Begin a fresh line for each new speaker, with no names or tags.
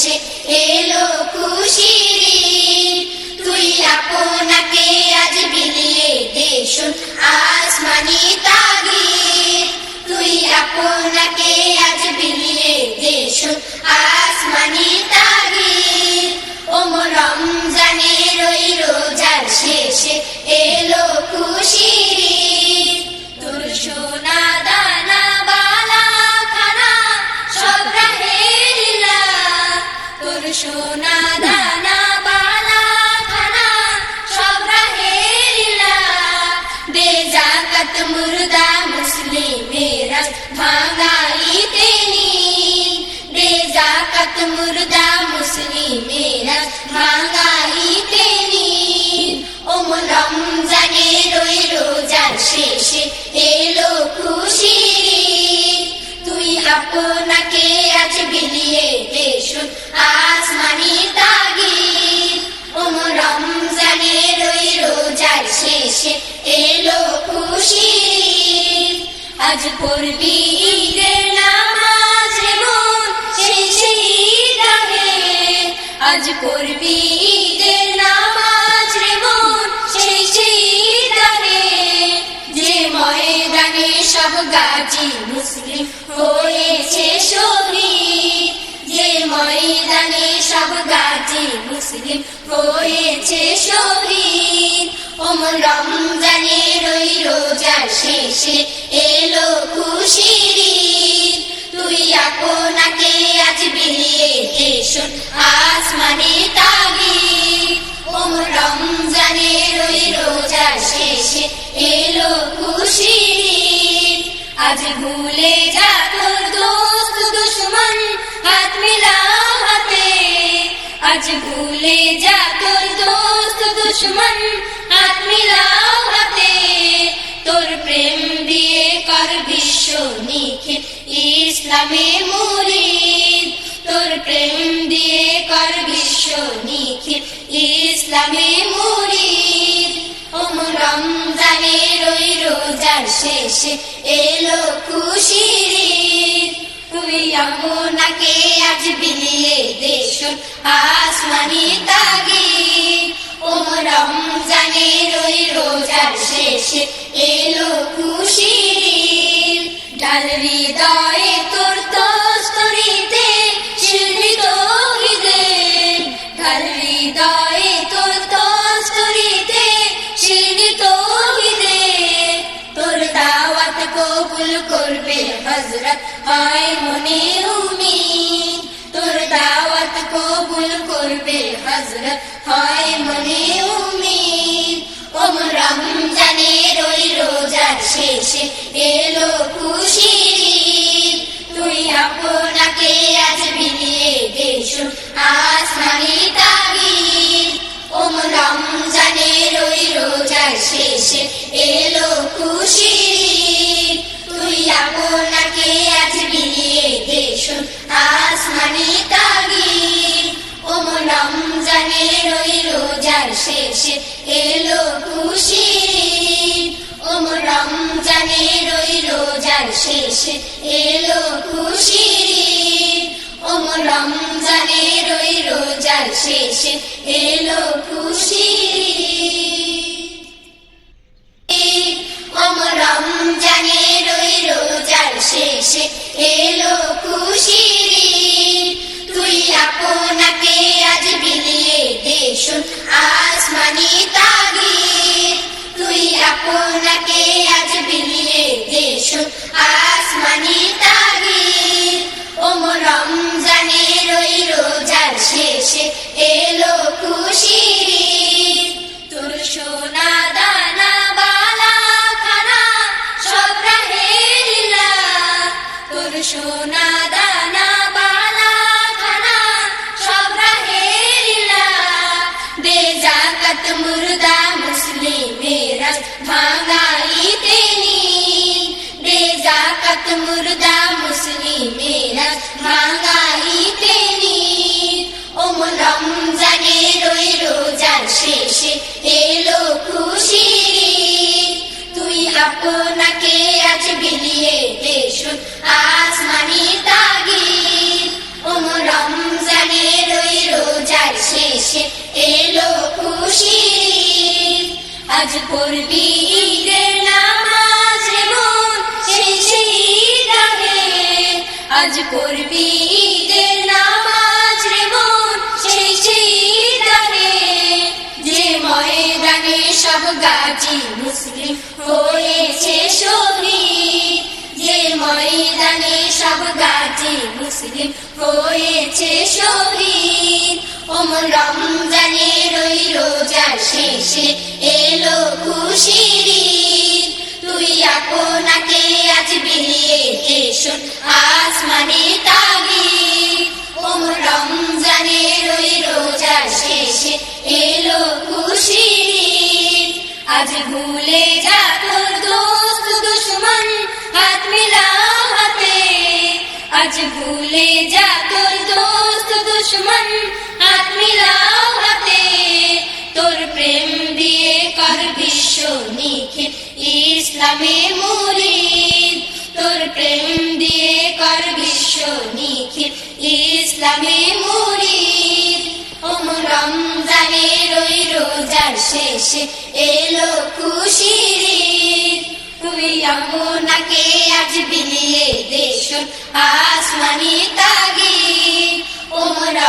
শেষে এলো খুশির। তুই আপনাকে আজ বিলিয়ে দে শোন আসমানি তাগিদ। তুই আপনাকে আজ বিলিয়ে দে শোন আসমানি তাগিদ। ওম রমজানের ওই রোজার শেষে এলো খুশির। আপনাকে আজ বিলিয়ে দে শোন আসমানি তাগিদ। ওম রমজানের ওই রোজার শেষে এলো ঈদ। আজ পড়বি আজ ময়দানে সব গাজী হয়েছে শহীদ যে ময়দানে সব গাজী মুসলিম হয়েছে শহীদ ওম রমজানের ওই রোজার শেষে এলো খুশির। তুই আপনাকে আজ বিলিয়ে দে শোন আসমানে তাগিদ ওম রমজানের ওই রোজার শেষে এলো। আজ ভুলে যা তোর দোস্ত দুশ্মন, হাত মিলা হাতে। আজ ভুলে যা তোর দোস্ত দুশ্মন, হাত মিলা হাতে। তোর প্রেম দিয়ে কর বিশ্ব নিখিল ইসলামে মুরিদ। তোর প্রেম দিয়ে কর বিশ্ব নিখিল ইসলামে মুরিদ। ওম রমজানের ওই রোজার শেষে এলো খুশির তুমি আমাকে আজ বিলিয়ে দেশন আসমানি তাগি ও রমজানের ওই রোজার শেষে এলো ঈদ। ডাল হৃদয়ে হয় মনে উমিদ তোর দাওয়াত কবুল করবে হজরত হয় মনে উমিদ ওম রমজানের ওই রোজার শেষে এলো ঈদ। তুই আপনাকে আজ বিলিয়ে দেশো আসমানি তাগিদ। ওম রমজানের ওই রোজার শেষে এলো খুশির শেষে এলো খুশির ঈদ। ওম রমজানের ওই রোজার শেষে এলো খুশির ঈদ। ওম রমজানের ওই রোজার শেষে এলো খুশির ঈদ। ওম রমজানের ওই রোজার শেষে এলো ঈদ। তুই আপনাকে আজ বিলিয়ে দেশন মুর্দা মুসলিমেরাজ ভাঙাইতে দে জাকাত মুর্দা মুসলিমেরাজ ভাঙাইতে ও রমজানের ওই রোজার শেষে, এলো খুশি দেশে এলো খুশি। আজ পড়বি ঈদের নামাজ মন শেষে রাহে আজ পড়বি ঈদের নামাজ মন শেষে রাহে যে ময়দানে সব গাজি মুসলিম হয়েছে শহীদ যে ময়দানে সব গাজি মুসলিম হয়েছে শহীদ ওমর রমজানের ওই রোজার শেষে এলো খুশির। তুই আপনাকে আজ বিলিয়ে দেশন আসমানে তাগিদ। ওমর রমজানের ওই রোজার শেষে এলো খুশির আজ ভুলে যা তোর দোস্ত দুশ্মন, হাত মিলা হাতে। আজ ভুলে যা তোর দোস্ত দুশ্মন তোর প্রেম কর বিশ্ব নিখিল ইসলামে তোর প্রেম কর বিশ্ব নিখিল ইসলামে শেষে এলো আজ বিলিয়ে আসমানি তাগি ওমরা